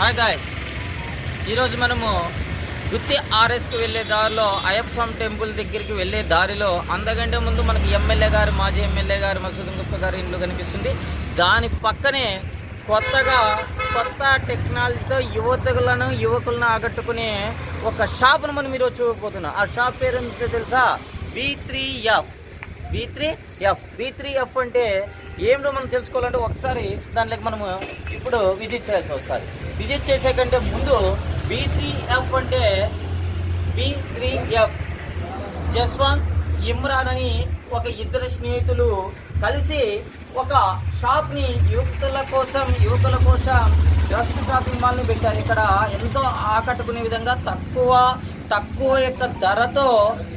Hi guys ఈరోజు మనము గుత్తి ఆర్ఎస్కి వెళ్ళే దారిలో అయ్యప్ప స్వామి టెంపుల్ దగ్గరికి వెళ్ళే దారిలో అందకంటే ముందు మనకి ఎమ్మెల్యే గారు మాజీ ఎమ్మెల్యే గారు మసూద్ గుప్త గారి ఇల్లు కనిపిస్తుంది. దాని పక్కనే కొత్తగా కొత్త టెక్నాలజీతో యువతకులను యువకులను ఆకట్టుకునే ఒక షాప్ను మనం ఈరోజు చూడబోతున్నాం. ఆ షాప్ పేరు తెలుసా? B three F B three F B three F అంటే ఏమిటో మనం తెలుసుకోవాలంటే ఒకసారి దాంట్లోకి మనము ఇప్పుడు విజిట్ చేయాల్సి వస్తుంది. విజిట్ చేసే కంటే ముందు బీ త్రీ ఎఫ్ అంటే B three F Jaswant Imran అని ఒక ఇద్దరు స్నేహితులు కలిసి ఒక షాప్ని యువకుల కోసం యువకుల కోసం డ్రస్ షాపింగ్ మాల్ని పెట్టారు. ఇక్కడ ఎంతో ఆకట్టుకునే విధంగా తక్కువ తక్కువ యొక్క ధరతో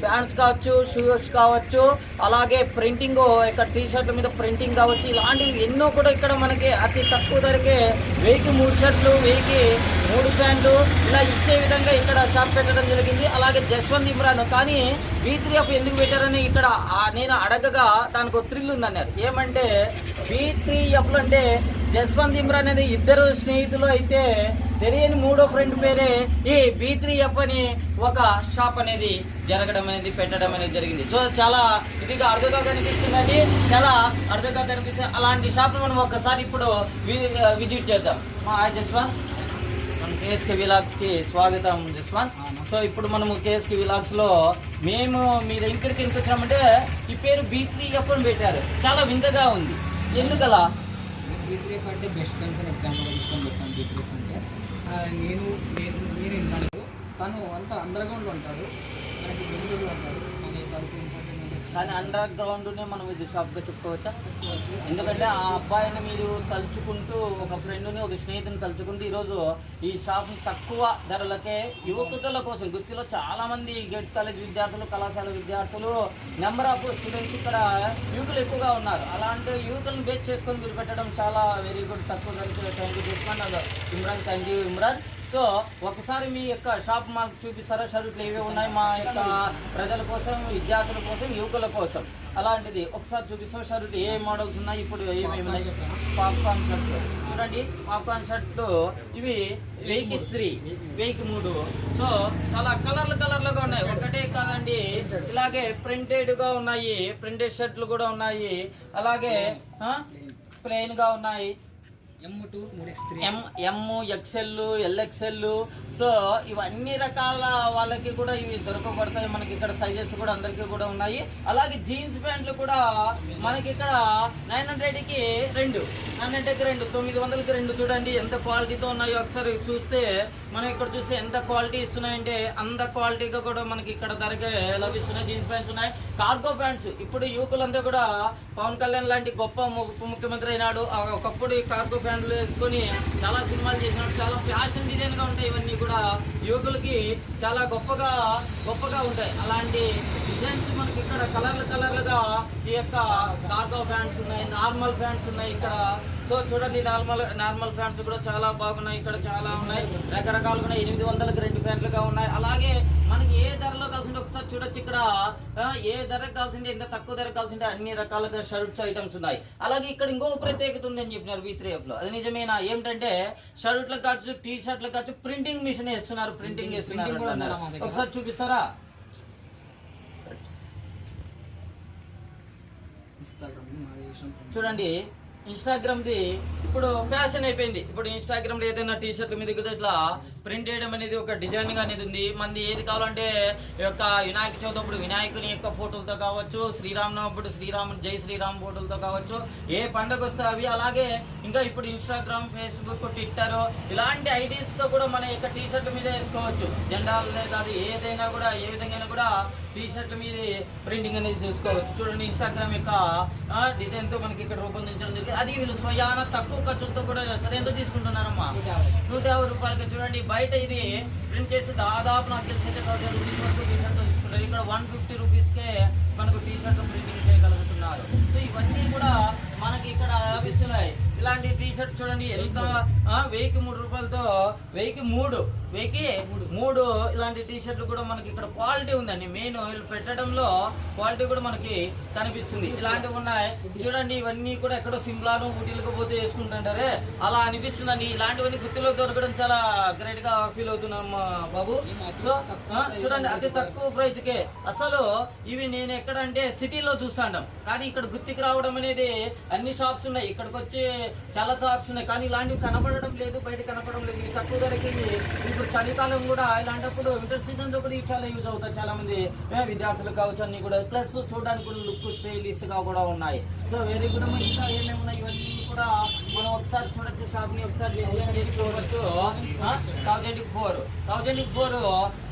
ఫ్యాన్స్ కావచ్చు షూస్ కావచ్చు అలాగే ప్రింటింగ్ ఇక్కడ టీ షర్ట్ల మీద ప్రింటింగ్ కావచ్చు ఇలాంటివి ఎన్నో కూడా ఇక్కడ మనకి అతి తక్కువ ధరకే వెయ్యికి మూడు షర్ట్లు వెయ్యికి మూడు ప్యాంట్లు ఇలా ఇచ్చే విధంగా ఇక్కడ షాప్ పెట్టడం జరిగింది. అలాగే జస్వంత్ ఇమ్రాన్. కానీ బీ త్రీ ఎఫ్ ఎందుకు పెట్టారని ఇక్కడ నేను అడగగా దానికి ఒక థ్రిల్ ఉందన్నారు. ఏమంటే బీ త్రీ ఎఫ్లు అంటే జస్వంత్ ఇమ్రాన్ అనేది ఇద్దరు స్నేహితులు అయితే తెలియని మూడో ఫ్రెండ్ పేరే ఈ బీ త్రీ ఎఫ్ అని ఒక షాప్ అనేది జరగడం అనేది పెట్టడం అనేది జరిగింది. సో చాలా ఇదిగా అరుదుగా కనిపిస్తుందండి. చాలా అరుదుగా కనిపిస్తుంది. అలాంటి షాప్ మనం ఒకసారి ఇప్పుడు విజిట్ చేద్దాం. మా హాయ్ జస్వంత్. మన కేఎస్కే విలాగ్స్కి స్వాగతం జస్వంత్. సో ఇప్పుడు మనము కేఎస్కే విలాగ్స్లో మేము మీ దగ్గరికి ఎందుకు వచ్చామంటే ఈ పేరు బీ త్రీ ఎఫ్ అని పెట్టారు. చాలా వింతగా ఉంది. ఎందుకలా? బీత్రీఫ్ అంటే బెస్ట్ ఫ్రెండ్స్ అని ఎగ్జాంపుల్ తీసుకొని పెట్టాను బీత్రీఫ్ అంటే నేను నేను నేను ఉన్నాడు తను అంత అండర్గ్రౌండ్లో ఉంటాడు. మనకి బెంగళూరులో ఉంటాడు మన సరుకు ఇంపార్టెంట్ కానీ అండర్ గ్రౌండ్నే మనం ఇది షాప్గా చెప్పుకోవచ్చా చెప్పుకోవచ్చు? ఎందుకంటే ఆ అబ్బాయిని మీరు తలుచుకుంటూ ఒక ఫ్రెండ్ని ఒక స్నేహితుని తలుచుకుంటూ ఈరోజు ఈ షాప్ తక్కువ ధరలకే యువకుల కోసం గుర్తిలో చాలా మంది గేట్స్ కాలేజ్ విద్యార్థులు కళాశాల విద్యార్థులు నెంబర్ ఆఫ్ స్టూడెంట్స్ ఇక్కడ యువకులు ఎక్కువగా ఉన్నారు. అలాంటి యువకులను బేస్ చేసుకొని మీరు పెట్టడం చాలా వెరీ గుడ్ తక్కువ ధరకే థ్యాంక్ యూ చేసుకున్నాను Imran thank you Imran so ఒకసారి మీ యొక్క షాప్ మాకు చూపిస్తారా? షర్ట్లు ఏవి ఉన్నాయి మా యొక్క ప్రజల కోసం విద్యార్థుల కోసం యువకుల కోసం? అలాంటిది ఒకసారి చూపిస్తాం షర్ట్ ఏ మోడల్స్ ఉన్నాయి? ఇప్పుడు ఏమేమి ఉన్నాయి? పాప్కార్న్ షర్ట్ చూడండి పాప్కార్న్ షర్ట్లు ఇవి వెయ్యికి త్రీ వెయ్యికి మూడు. సో చాలా కలర్లు కలర్లుగా ఉన్నాయి. ఒకటే కాదండి ఇలాగే ప్రింటెడ్గా ఉన్నాయి. ప్రింటెడ్ షర్ట్లు కూడా ఉన్నాయి. అలాగే ప్లెయిన్గా ఉన్నాయి. M X M XL L XL so ఇవన్నీ రకాల వాళ్ళకి కూడా ఇవి దొరకబడతాయి. మనకి ఇక్కడ సైజెస్ కూడా అందరికీ కూడా ఉన్నాయి. అలాగే జీన్స్ ప్యాంట్లు కూడా మనకి ఇక్కడ నైన్ హండ్రెడ్కి రెండు. నైన్ హండ్రెడ్కి రెండు. తొమ్మిది వందలకి రెండు. చూడండి ఎంత క్వాలిటీతో ఉన్నాయో ఒకసారి చూస్తే మనం ఇక్కడ చూస్తే ఎంత క్వాలిటీ ఇస్తున్నాయంటే అంత క్వాలిటీగా కూడా మనకి ఇక్కడ ధరకే లభిస్తున్నాయి. జీన్స్ ప్యాంట్స్ ఉన్నాయి. కార్గో ప్యాంట్స్ ఇప్పుడు యువకులంతా కూడా పవన్ కళ్యాణ్ లాంటి గొప్ప ము- ముఖ్యమంత్రి అయినాడు. ఆ ఒకప్పుడు ఈ కార్గో బ్రాండ్లు వేసుకొని చాలా సినిమాలు చేసినాడు చాలా ఫ్యాషన్ డిజైన్గా ఉంటాయి ఇవన్నీ కూడా. యువకులకి చాలా గొప్పగా గొప్పగా ఉంటాయి. అలాంటి డిజైన్స్ మనకి ఇక్కడ కలర్లు కలర్లుగా ఈ యొక్క కార్గో ప్యాంట్స్ ఉన్నాయి నార్మల్ ప్యాంట్స్ ఉన్నాయి ఇక్కడ. సో చూడండి నార్మల్ నార్మల్ ఫ్యాన్స్ కూడా చాలా బాగున్నాయి. ఇక్కడ చాలా ఉన్నాయి. రకరకాలుగా ఉన్నాయి ఎనిమిది వందలకి రెండు ఫ్యాన్లుగా ఉన్నాయి. అలాగే మనకి ఏ ధరలో కలిసింటే ఒకసారి చూడొచ్చు ఇక్కడ. ఏ ధరకు కలిసింటే ఎంత తక్కువ ధరకు కలిసింటే అన్ని రకాలుగా షర్ట్స్ ఐటమ్స్ ఉన్నాయి. అలాగే ఇక్కడ ఇంకో ప్రత్యేకత ఉందని చెప్పినారు వి త్రీ లో. అది నిజమేనా? ఏమిటంటే షర్ట్లకు కావచ్చు టీ షర్ట్లకు కావచ్చు ప్రింటింగ్ మిషన్ వేస్తున్నారు ప్రింటింగ్ వేస్తున్నారు? ఒకసారి చూపిస్తారా? చూడండి. ఇన్స్టాగ్రామ్ది ఇప్పుడు ఫ్యాషన్ అయిపోయింది. ఇప్పుడు ఇన్స్టాగ్రామ్లో ఏదైనా టీ షర్ట్ మీద కూడా ఇట్లా ప్రింట్ చేయడం అనేది ఒక డిజైనింగ్ అనేది ఉంది. మంది ఏది కావాలంటే ఈ యొక్క వినాయక చవితి అప్పుడు వినాయకుని యొక్క ఫోటోలతో కావచ్చు శ్రీరామ్ అప్పుడు శ్రీరామ్ జై శ్రీరామ్ ఫోటోలతో కావచ్చు ఏ పండగ వస్తే అవి అలాగే ఇంకా ఇప్పుడు ఇన్స్టాగ్రామ్ ఫేస్బుక్ ట్విట్టర్ ఇలాంటి ఐడీస్తో కూడా మన యొక్క టీ షర్ట్ మీద వేసుకోవచ్చు. జెండాలే అది ఏదైనా కూడా ఏ విధంగా కూడా టీ షర్ట్ల మీద ప్రింటింగ్ అనేది చూసుకోవచ్చు. చూడండి ఇన్స్టాగ్రామ్ యొక్క డిజైన్తో మనకి ఇక్కడ రూపొందించడం జరిగింది. అది వీళ్ళు స్వయాన తక్కువ ఖర్చులతో కూడా సరే ఎంత తీసుకుంటున్నారమ్మా. నూట యాభై రూపాయలకి చూడండి బయట ఇది ప్రింట్ చేసి దాదాపు నాకు తెలిసి అయితే థౌసండ్ రూపీస్ వరకు టీ షర్ట్ తీసుకుంటారు. ఇక్కడ వన్ ఫిఫ్టీ రూపీస్కే మనకు టీ షర్ట్ ప్రింటింగ్ చేయగలుగుతున్నారు. సో ఇవన్నీ కూడా మనకి ఇక్కడ లభిస్తున్నాయి ఇలాంటి టీ షర్ట్ చూడండి ఎంత వెయ్యికి మూడు రూపాయలతో వెయ్యికి మూడు వెయ్యికి మూడు. ఇలాంటి టీ షర్ట్లు కూడా మనకి ఇక్కడ క్వాలిటీ ఉందండి. మెయిన్ వీళ్ళు పెట్టడంలో క్వాలిటీ కూడా మనకి కనిపిస్తుంది. ఇలాంటివి ఉన్నాయి. చూడండి ఇవన్నీ కూడా ఎక్కడో సిమ్లాను ఊటీలకు పోతే వేసుకుంటుంటారే. అలా అనిపిస్తుందండి. ఇలాంటివన్నీ గుర్తులో దొరకడం చాలా గ్రేట్గా ఫీల్ అవుతున్నాం బాబు. సో చూడండి అతి తక్కువ ప్రైస్ కే అసలు ఇవి నేను ఎక్కడ అంటే సిటీలో చూస్తాంటాం కానీ ఇక్కడ గుర్తికి రావడం అనేది అన్ని షాప్స్ ఉన్నాయి. ఇక్కడికి వచ్చి చాలా షాప్స్ ఉన్నాయి. కానీ ఇలాంటివి కనపడడం లేదు బయట కనపడడం లేదు. ఇవి తక్కువ ధరకి ఇప్పుడు చలికాలం కూడా ఇలాంటప్పుడు వింటర్ సీజన్ కూడా ఇవి చాలా యూజ్ అవుతాయి చాలా మంది విద్యార్థులు విద్యార్థులకు కావచ్చు అన్ని కూడా. ప్లస్ చూడడానికి కూడా లుక్ స్టైలిష్ కూడా ఉన్నాయి. సో వెరీ గుడ్ ఇంకా ఏమేమి ఉన్నాయి ఇవన్నీ కూడా మనం ఒకసారి చూడొచ్చు షాప్ని ఒకసారి చూడొచ్చు థౌజండ్ ఫోర్. థౌజండ్ ఫోర్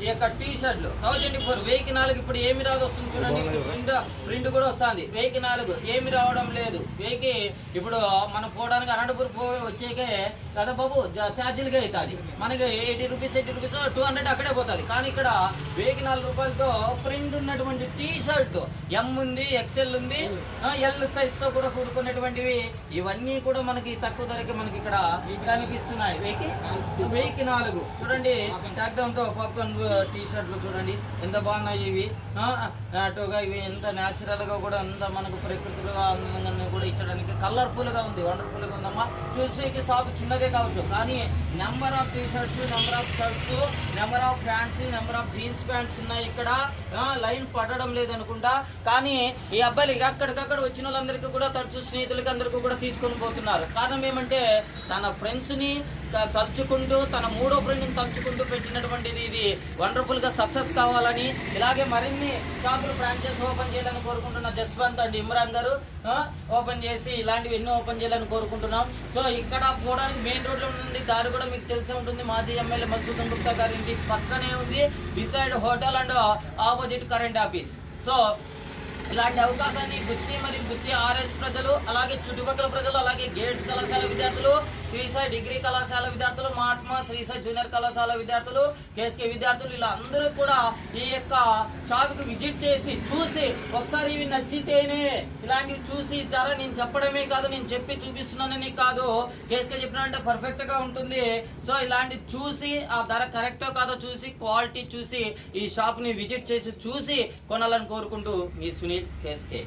ఈ యొక్క టీ షర్ట్లు థౌజండ్ ఫోర్. వెయ్యికి నాలుగు ఇప్పుడు ఏమి రాదు వస్తుంది చూడండి. ప్రింట్ ప్రింట్ కూడా వస్తుంది. వెయ్యికి నాలుగు. ఏమి రావడం లేదు. వెయ్యికి ఇప్పుడు మనం పోవడానికి అనంతపూర్ పో వచ్చేకే కదా బాబు ఛార్జీలుగా అవుతుంది. మనకి eighty rupees eighty rupees two hundred అక్కడే పోతుంది. కానీ ఇక్కడ వెయ్యికి నాలుగు రూపాయలతో ప్రింట్ ఉన్నటువంటి టీ షర్ట్ ఎం ఉంది ఎక్సెల్ ఉంది ఎల్ సైజ్తో కూడా కూడుకున్నటువంటివి. ఇవన్నీ కూడా మనకి తక్కువ ధరకి మనకి ఇక్కడ కనిపిస్తున్నాయి వెయ్యికి వెయ్యికి నాలుగు. చూడండి తో పాప్కార్న్ టీ షర్ట్లు చూడండి. ఎంత బాగున్నాయి ఇవి. అటుగా ఇవి ఎంత న్యాచురల్గా కూడా ఎంత మనకు ప్రకృతిలో అందంగా కూడా ఇచ్చడానికి కలర్ఫుల్గా ఉంది. వండర్ఫుల్గా ఉందమ్మా. చూసేకి షాప్ చిన్నదే కావచ్చు. కానీ number of T shirts number of shirts number of pants number of jeans pants ఉన్నాయి ఇక్కడ. ఆ, లైన్ పడడం లేదనుకుంటా. కానీ ఈ అబ్బాయిలు అక్కడికక్కడ వచ్చిన వాళ్ళందరికీ కూడా తరచు స్నేహితులకి అందరికీ కూడా తీసుకొని పోతున్నారు. కారణం ఏమంటే తన ఫ్రెండ్స్ని తలుచుకుంటూ తన మూడో ఫ్రెండ్ని తలుచుకుంటూ పెట్టినటువంటిది ఇది వండర్ఫుల్గా సక్సెస్ కావాలని ఇలాగే మరిన్ని షాపులు బ్రాంచెస్ ఓపెన్ చేయాలని కోరుకుంటున్న జస్వంత్ అండ్ ఇమ్రాన్ గారు ఓపెన్ చేసి ఇలాంటివి ఎన్నో ఓపెన్ చేయాలని కోరుకుంటున్నాం. సో ఇక్కడ పోవడానికి మెయిన్ రోడ్ ఉంది నుండి దారి కూడా మీకు తెలిసే ఉంటుంది. మాజీ ఎమ్మెల్యే మధుసూదన్ గుప్తా గారి ఇంటి పక్కనే ఉంది. Beside hotel and opposite current office. So ఇలాంటి అవకాశాన్ని గుత్తి మరియు గుత్తి ఆర్ఎస్ ప్రజలు అలాగే చుట్టుపక్కల ప్రజలు అలాగే గేట్స్ కళాశాల విద్యార్థులు శ్రీసాయి డిగ్రీ కళాశాల విద్యార్థులు మహాత్మా శ్రీసాయి జూనియర్ కళాశాల విద్యార్థులు కేఎస్కే విద్యార్థులు ఇలా అందరూ కూడా ఈ యొక్క షాప్కి విజిట్ చేసి చూసి ఒకసారి ఇవి నచ్చితేనే ఇలాంటివి చూసి ధర నేను చెప్పడమే కాదు నేను చెప్పి చూపిస్తున్నానని కాదు. కేఎస్కే చెప్పినంటే పర్ఫెక్ట్గా ఉంటుంది. సో ఇలాంటి చూసి ఆ ధర కరెక్టో కాదో చూసి క్వాలిటీ చూసి ఈ షాప్ని విజిట్ చేసి చూసి కొనాలని కోరుకుంటూ మీ సునీల్ కేఎస్కే.